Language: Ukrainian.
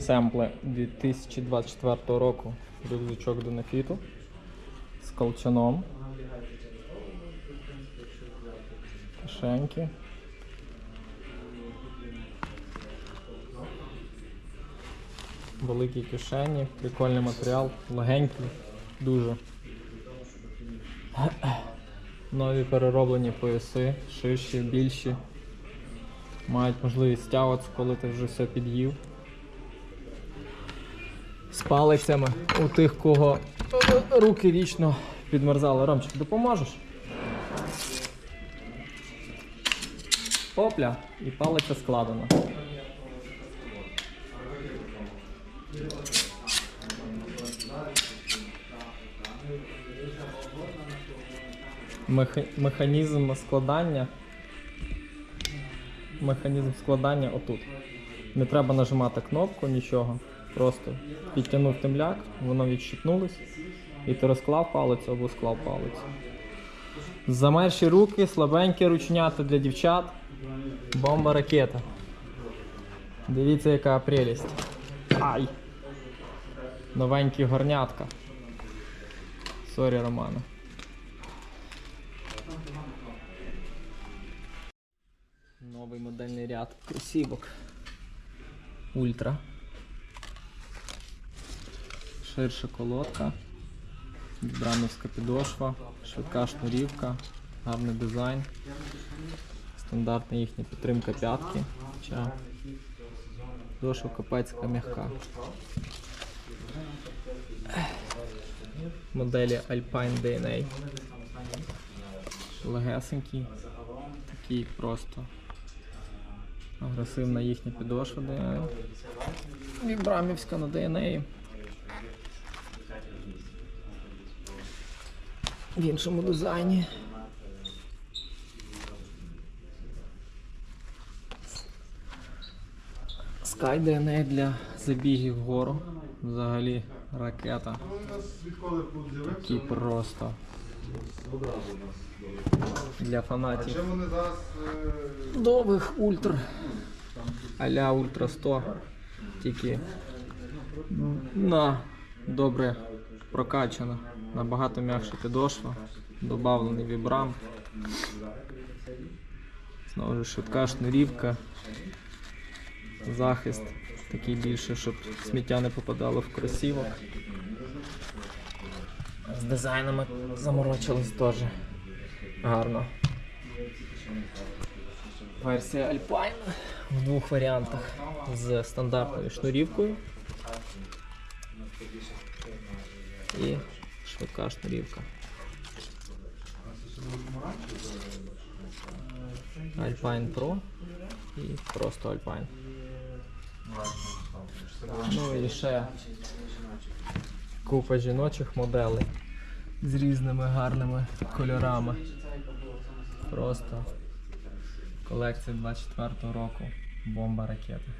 семпли 2024 року. Рюкзачок до нафіту з колчаном. Кишеньки. Великі кишені, прикольний матеріал, легенький, дуже. Нові перероблені пояси, ширші, більші. Мають можливість стягуватися, коли ти вже все під'їв. З палицями у тих, кого руки вічно підмерзали. Ромчик, допоможеш? Опля, і палиця складена. Меха- Механізм складання. Механізм складання отут. Не треба нажимати кнопку, нічого. Просто підтягнув темляк, воно відщипнулось, і ти розклав палець або склав палець. Замерші руки, слабенькі ручнята для дівчат. Бомба ракета. Дивіться, яка прелість. Ай! Новенькі горнятка. Сорі, Романа. Новий модельний ряд кросівок. Ультра. Ширша колодка. Брамівська підошва, швидка шнурівка, гарний дизайн. Стандартна їхня підтримка п'ятки. Хоча Підошва капецька м'яка. Моделі Alpine DNA. Легесенький. Такий просто агресивна їхня підошва DNA. Вібрамівська на DNA. В іншому дизайні. Sky DNA для забігів вгору. Взагалі ракета. Такі просто. Для фанатів. Нових ультра. Аля Ультра 100. Тільки на добре прокачана. Набагато м'якша підошва. Добавлений вібрам. Знову ж швидка шнурівка. Захист такий більше, щоб сміття не попадало в кросівок. З дизайнами заморочились теж гарно. Версія Alpine в двох варіантах з стандартною шнурівкою і швидка шнурівка. Alpine Pro і просто Alpine. Ну і ще купа жіночих моделей з різними гарними кольорами. Просто колекція 24-го року. Бомба ракета.